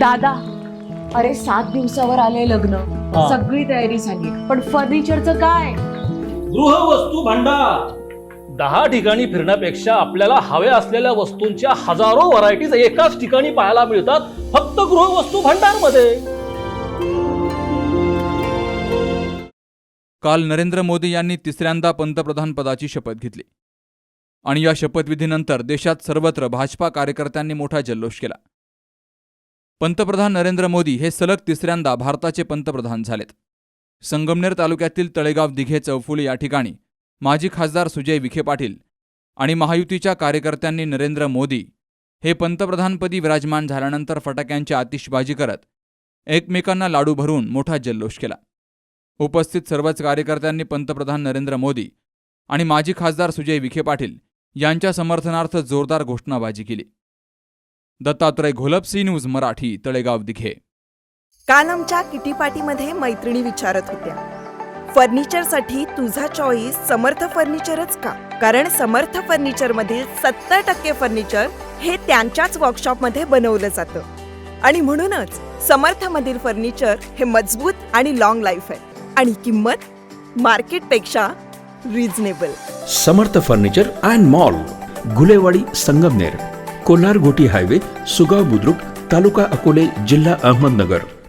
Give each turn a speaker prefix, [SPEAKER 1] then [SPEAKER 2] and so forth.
[SPEAKER 1] दादा अरे सात दिवसावर आले लग्न.
[SPEAKER 2] हा.
[SPEAKER 1] सगळी तयारी झाली. पण फर्निचरचं काय?
[SPEAKER 2] गृहवस्तू भांडार. दहा ठिकाणी फिरण्यापेक्षा आपल्याला हव्या असलेल्या वस्तूंच्या हजारो व्हरायटीज एकाच ठिकाणी पाहायला मिळतात फक्त गृहवस्तू भांडारमध्ये
[SPEAKER 3] काल नरेंद्र मोदी यांनी तिसऱ्यांदा पंतप्रधान पदाची शपथ घेतली. आणि या शपथविधीनंतर देशात सर्वत्र भाजपा कार्यकर्त्यांनी मोठा जल्लोष केला. पंतप्रधान नरेंद्र मोदी हे सलग तिसऱ्यांदा भारताचे पंतप्रधान झालेत. संगमनेर तालुक्यातील तळेगाव दिघे चौफुली या ठिकाणी माजी खासदार सुजय विखे पाटील आणि महायुतीच्या कार्यकर्त्यांनी नरेंद्र मोदी हे पंतप्रधानपदी विराजमान झाल्यानंतर फटाक्यांची आतिषबाजी करत एकमेकांना लाडू भरून मोठा जल्लोष केला. उपस्थित सर्वच कार्यकर्त्यांनी पंतप्रधान नरेंद्र मोदी आणि माजी खासदार सुजय विखे पाटील यांच्या समर्थनार्थ जोरदार घोषणाबाजी केली. Dattatray Gholap C news Marathi Talegaon Dighe.
[SPEAKER 4] काल आमच्या किटी पार्टीमध्ये मैत्रिणी विचारत होत्या. फर्निचरसाठी तुझा चॉईस समर्थ फर्निचरच का? कारण समर्थ फर्निचर मधील सत्तर टक्के फर्निचर हे त्यांच्याच वर्कशॉपमध्ये बनवलं जातं. आणि म्हणूनच समर्थ मधील फर्निचर हे मजबूत आणि लॉंग लाईफ आहे. आणि किंमत? मार्केटपेक्षा reasonable
[SPEAKER 5] Samarth furniture and mall Gulewadi Sangamner. Kolhar Goti highway Sugaon Budruk taluka Akole जिल्हा अहमदनगर.